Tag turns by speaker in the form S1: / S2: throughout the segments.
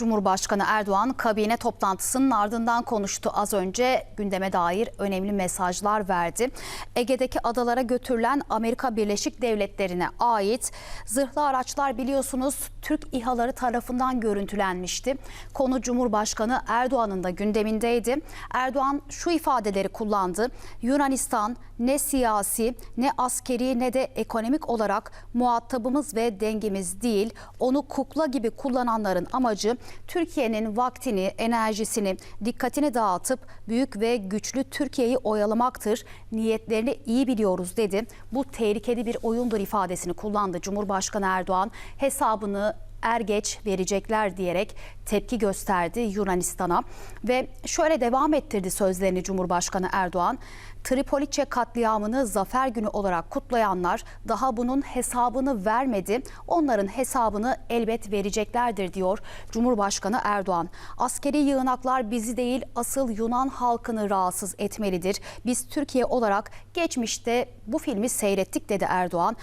S1: Cumhurbaşkanı Erdoğan kabine toplantısının ardından konuştu. Az önce gündeme dair önemli mesajlar verdi. Ege'deki adalara götürülen Amerika Birleşik Devletleri'ne ait zırhlı araçlar biliyorsunuz Türk İHA'ları tarafından görüntülenmişti. Konu Cumhurbaşkanı Erdoğan'ın da gündemindeydi. Erdoğan şu ifadeleri kullandı. Yunanistan ne siyasi ne askeri ne de ekonomik olarak muhatabımız ve dengimiz değil. Onu kukla gibi kullananların amacı Türkiye'nin vaktini, enerjisini, dikkatini dağıtıp büyük ve güçlü Türkiye'yi oyalamaktır. Niyetlerini iyi biliyoruz dedi. Bu tehlikeli bir oyundur ifadesini kullandı Cumhurbaşkanı Erdoğan. Hesabını er geç verecekler diyerek tepki gösterdi Yunanistan'a ve şöyle devam ettirdi sözlerini Cumhurbaşkanı Erdoğan. Tripoliçe katliamını zafer günü olarak kutlayanlar daha bunun hesabını vermedi. Onların hesabını elbet vereceklerdir diyor Cumhurbaşkanı Erdoğan. Askeri yığınaklar bizi değil asıl Yunan halkını rahatsız etmelidir. Biz Türkiye olarak geçmişte bu filmi seyrettik dedi Erdoğan.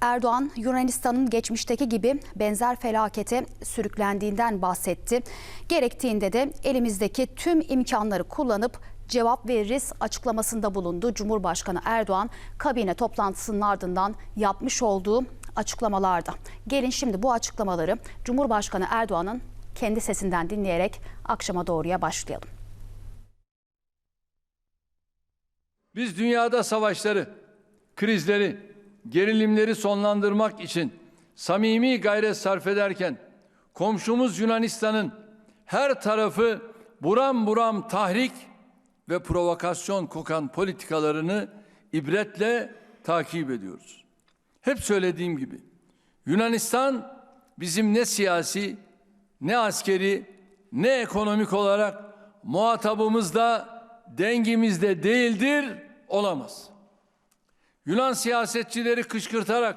S1: Erdoğan Yunanistan'ın geçmişteki gibi benzer felakete sürüklendiğinden bahsetti. Gerektiğinde de elimizdeki tüm imkanları kullanıp cevap veririz açıklamasında bulundu. Cumhurbaşkanı Erdoğan kabine toplantısının ardından yapmış olduğu açıklamalarda. Gelin şimdi bu açıklamaları Cumhurbaşkanı Erdoğan'ın kendi sesinden dinleyerek akşama doğruya başlayalım.
S2: Biz dünyada savaşları, krizleri, gerilimleri sonlandırmak için samimi gayret sarf ederken komşumuz Yunanistan'ın her tarafı buram buram tahrik ve provokasyon kokan politikalarını ibretle takip ediyoruz. Hep söylediğim gibi Yunanistan bizim ne siyasi ne askeri ne ekonomik olarak muhatabımızda dengimizde değildir, olamaz. Yunan siyasetçileri kışkırtarak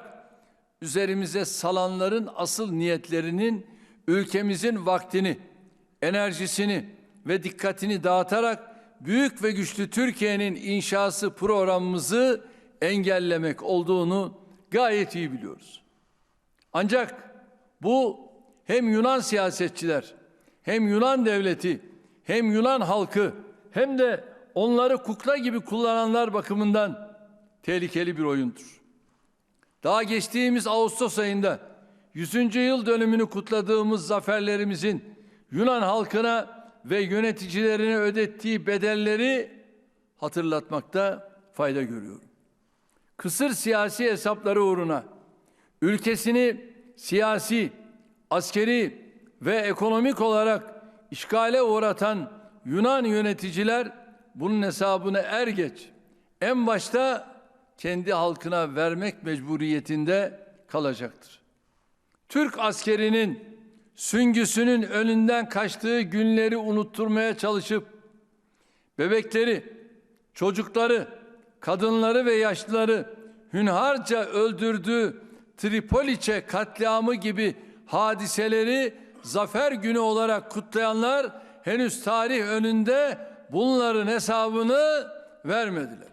S2: üzerimize salanların asıl niyetlerinin ülkemizin vaktini, enerjisini ve dikkatini dağıtarak büyük ve güçlü Türkiye'nin inşası programımızı engellemek olduğunu gayet iyi biliyoruz. Ancak bu hem Yunan siyasetçiler, hem Yunan devleti, hem Yunan halkı, hem de onları kukla gibi kullananlar bakımından tehlikeli bir oyundur. Daha geçtiğimiz Ağustos ayında 100. yıl dönümünü kutladığımız zaferlerimizin Yunan halkına ve yöneticilerine ödettiği bedelleri hatırlatmakta fayda görüyorum. Kısır siyasi hesapları uğruna ülkesini siyasi, askeri ve ekonomik olarak işgale uğratan Yunan yöneticiler bunun hesabını er geç en başta kendi halkına vermek mecburiyetinde kalacaktır. Türk askerinin süngüsünün önünden kaçtığı günleri unutturmaya çalışıp bebekleri, çocukları, kadınları ve yaşlıları hünharca öldürdüğü Tripoliçe katliamı gibi hadiseleri zafer günü olarak kutlayanlar henüz tarih önünde bunların hesabını vermediler.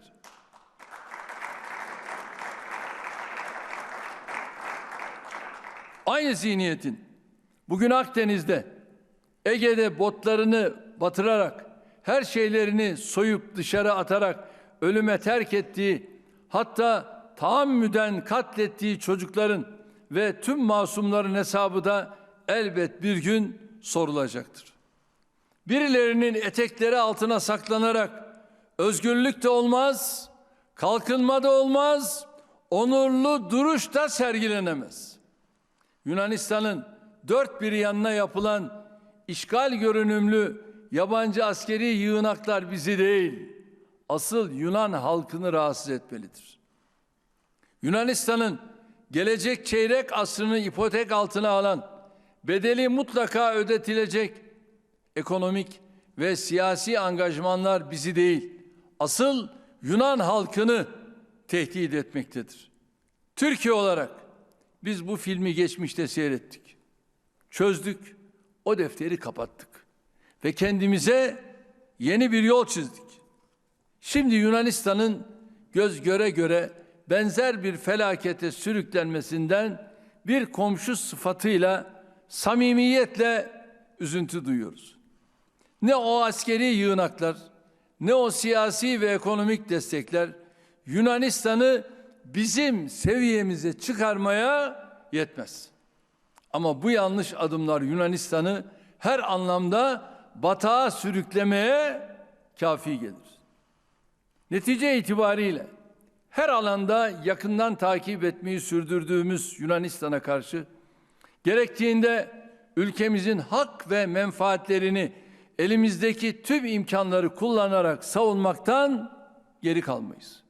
S2: Aynı zihniyetin bugün Akdeniz'de, Ege'de botlarını batırarak, her şeylerini soyup dışarı atarak ölüme terk ettiği, hatta tahammüden katlettiği çocukların ve tüm masumların hesabı da elbet bir gün sorulacaktır. Birilerinin etekleri altına saklanarak özgürlük de olmaz, kalkınma da olmaz, onurlu duruş da sergilenemez. Yunanistan'ın dört bir yanına yapılan işgal görünümlü yabancı askeri yığınaklar bizi değil, asıl Yunan halkını rahatsız etmelidir. Yunanistan'ın gelecek çeyrek asrını ipotek altına alan, bedeli mutlaka ödetilecek ekonomik ve siyasi angajmanlar bizi değil, asıl Yunan halkını tehdit etmektedir. Türkiye olarak biz bu filmi geçmişte seyrettik. Çözdük, o defteri kapattık ve kendimize yeni bir yol çizdik. Şimdi Yunanistan'ın göz göre göre benzer bir felakete sürüklenmesinden bir komşu sıfatıyla samimiyetle üzüntü duyuyoruz. Ne o askeri yığınaklar, ne o siyasi ve ekonomik destekler Yunanistan'ı bizim seviyemize çıkarmaya yetmez. Ama bu yanlış adımlar Yunanistan'ı her anlamda batağa sürüklemeye kafi gelir. Netice itibariyle her alanda yakından takip etmeyi sürdürdüğümüz Yunanistan'a karşı gerektiğinde ülkemizin hak ve menfaatlerini elimizdeki tüm imkanları kullanarak savunmaktan geri kalmayız.